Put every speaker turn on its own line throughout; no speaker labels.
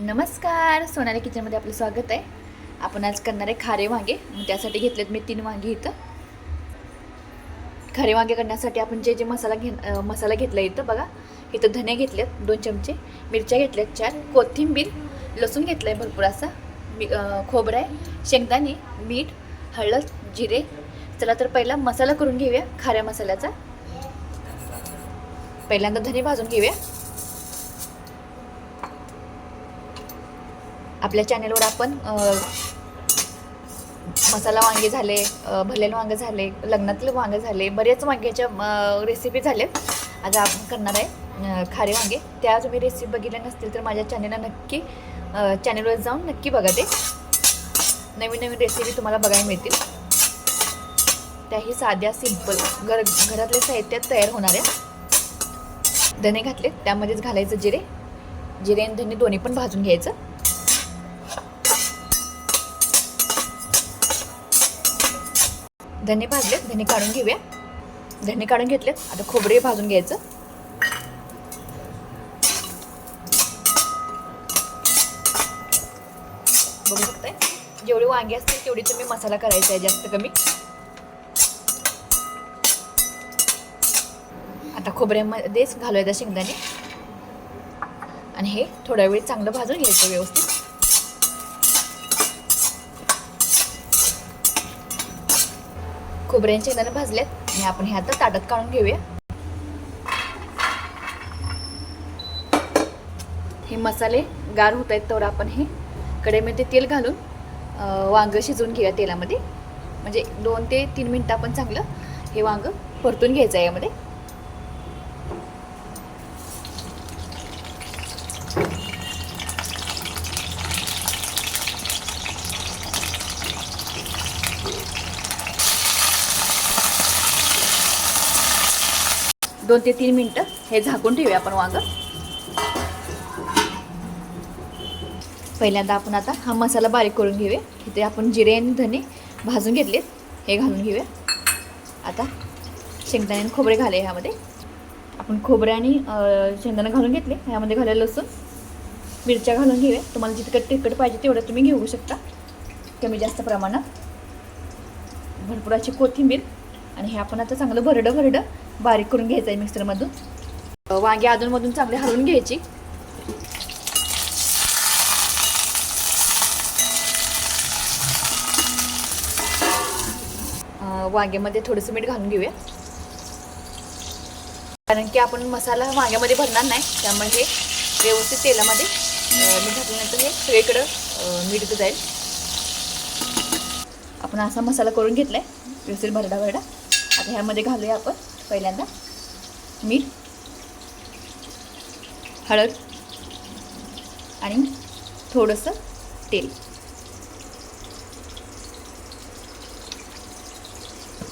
नमस्कार सोनाली किचनमध्ये आपलं स्वागत आहे. आपण आज करणार आहे खारे वांगे. मग त्यासाठी घेतलेत मी तीन वांगे इथं. खारे वांगे करण्यासाठी आपण जे जे मसाला घे मसाला घेतला इथं बघा. इथं धने घेतलेत दोन चमचे. मिरच्या घेतल्यात चार. कोथिंबीर लसूण घेतलं आहे भरपूर असा. मी खोबरं आहे शेंगदाणे मीठ हळद जिरे. चला तर पहिला मसाला करून घेऊया खाऱ्या मसाल्याचा. पहिल्यांदा धने भाजून घेऊया. आपल्या चॅनेलवर आपण मसाला वांगे झाले भरलेले वांगे झाले लग्नातले वांगे झाले बरेच वांग्याच्या रेसिपी झाल्या आज आपण करणार आहे खारे वांगे. त्या तुम्ही रेसिपी बघितल्या नसतील तर माझ्या चॅनेलला नक्की चॅनेलवर जाऊन नक्की बघा ते. नवीन नवीन रेसिपी तुम्हाला बघायला मिळतील. त्याही साध्या सिंपल घर घरातल्या साहित्यात तयार होणाऱ्या धने घातले त्यामध्येच घालायचं जिरे. जिरे आणि धने दोन्ही पण भाजून घ्यायचं. धने भाजलेत धने काढून घेऊया. धने काढून घेतलेत. आता खोबरे भाजून घ्यायचं. बघू शकताय? जेवढे वांगे असतील तेवढी तुम्ही मसाला करायचा आहे जास्त कमी. आता खोबऱ्यामध्येच घालूया शेंगदाणे. आणि हे थोड्या वेळ चांगलं भाजून घ्यायचं व्यवस्थित. खोबऱ्याच्या शेंगदाणे भाजल्यात आणि आपण हे आता ताटात काढून घेऊया. हे मसाले गार होत आहेत तर आपण हे कढईमध्ये तेल घालून अं, वांग शिजवून घेऊया तेलामध्ये. म्हणजे दोन ते तीन मिनटं आपण चांगलं हे वांग परतून घ्यायचं आहे यामध्ये. दोन ते तीन मिनटं हे झाकून ठेवूया आपण वांग. पहिल्यांदा आपण आता हा मसाला बारीक करून घेऊया. इथे आपण जिरे आणि धने भाजून घेतलेत. हे घालून घेऊया. आता शेंगदाणे आणि खोबरे घाले ह्यामध्ये. आपण खोबरे आणि शेंगदाणे घालून घेतले. ह्यामध्ये घालायला लसूण मिरच्या घालून घेऊया. तुम्हाला जितकं तिखट पाहिजे तेवढं तुम्ही घेऊ शकता. कमी जास्त प्रमाणात. भरपूर अशी कोथिंबीर आणि हे आपण आता चांगलं भरडं भरडं बारीक करून घ्यायचं आहे मिक्सरमधून. वांगे अधूनमधून चांगले हलवून घ्यायची. वांग्यामध्ये थोडंसं मीठ घालून घेऊया. कारण की आपण मसाला वांग्यामध्ये भरणार नाही त्यामुळे हे व्यवस्थित तेलामध्ये मीठ घातल्यानंतर हे सगळीकडं मीठ जाईल. आपण असा मसाला करून घेतला आहे व्यवस्थित भरडा भरडा आता ह्यामध्ये घालूया आपण. पहिल्यांदा. मीठ हळद आणि थोडंसं तेल.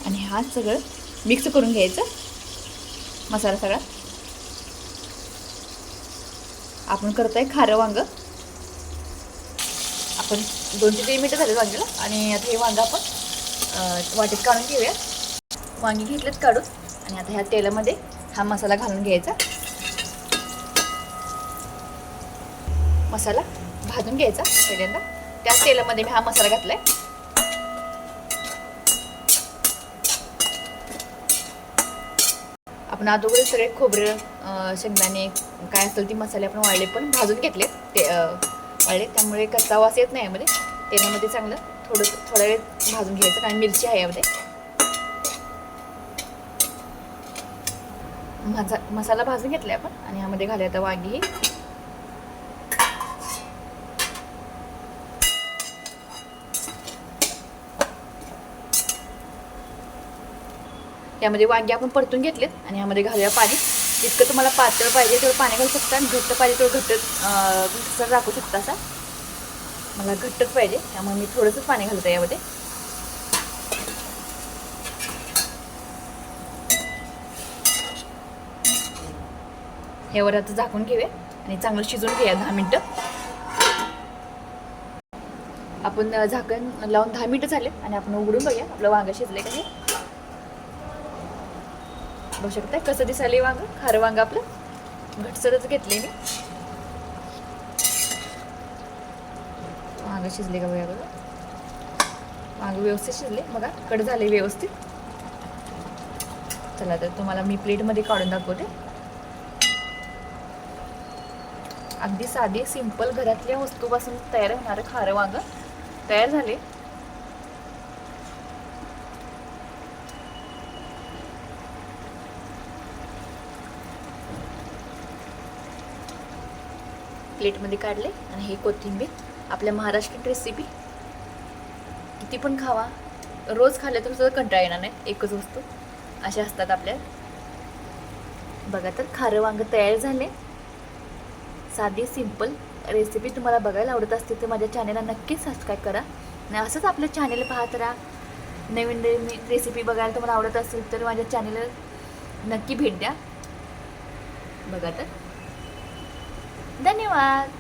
आणि हा सगळं मिक्स करून घ्यायचं. मसाला सगळा. आपण करतोय खारं वांग. आपण दोन ते तीन मिनटं झाले वांग्याला आणि आता हे वांग आपण वाटेत वाटीत काढून घेऊया. वांगी घेतलेत काढून. आणि आता ह्या तेलामध्ये हा मसाला घालून घ्यायचा. मसाला भाजून घ्यायचा पहिल्यांदा. त्याच तेलामध्ये मी हा मसाला घातलाय. आपण अगोदर सगळे खोबरं शेंगदाणे काय असेल ती मसाले आपण वाळले पण भाजून घेतले ते अं, वाळले. त्यामुळे कच्चा वास येत नाही यामध्ये. तेलामध्ये चांगलं थोडं थोडा वेळ भाजून घ्यायचं कारण मिरची आहे यामध्ये. मसा मसाला भाजून घेतला आपण आणि यामध्ये घालूया आता वांगी. ही यामध्ये वांगी आपण परतून घेतलेत आणि यामध्ये घालूया पाणी. जितकं तुम्हाला पातळ पाहिजे तेवढं पाणी घालू शकता आणि घट्ट पाहिजे तेवढं घट्ट घट्टसर राखू शकता असा. मला घट्टच पाहिजे त्यामुळे मी थोडंसंच पाणी घालतो यामध्ये. ह्यावर आता झाकून घेऊया आणि चांगलं शिजवून घेऊया दहा मिनटं. आपण झाकण लावून दहा मिनटं झाले आणि आपण उघडून बघूया आपलं वांग शिजले का हे बघू शकताय कसं दिसायला वांग खारं वांग आपलं. घटसरच घेतले मी. वांगं शिजले का बघा बघा. वांगं व्यवस्थित शिजले बघा कट झाले व्यवस्थित. चला तर तुम्हाला मी प्लेटमध्ये काढून दाखवते. अगदी साधी सिंपल घरातल्या वस्तूपासून तयार होणारं खारं वांग तयार झाले. प्लेटमध्ये काढले आणि हे कोथिंबीर आपल्या महाराष्ट्रीयन रेसिपी किती पण खावा. रोज खाल्लं तर सुद्धा कंटाळा येणार नाही. एकच वस्तू. अशा असतात आपल्या. बघा तर खारं वांग तयार झाले. साधी सिंपल रेसिपी तुम्हाला बघायला आवडत असतील तर माझ्या चॅनलला नक्कीच सबस्क्राईब करा. आणि असंच आपलं चॅनल पाहत राहा. नवीन नवीन रेसिपी बघायला तुम्हाला आवडत असेल तर माझ्या चॅनलला नक्की भेट द्या. बघा तर. धन्यवाद.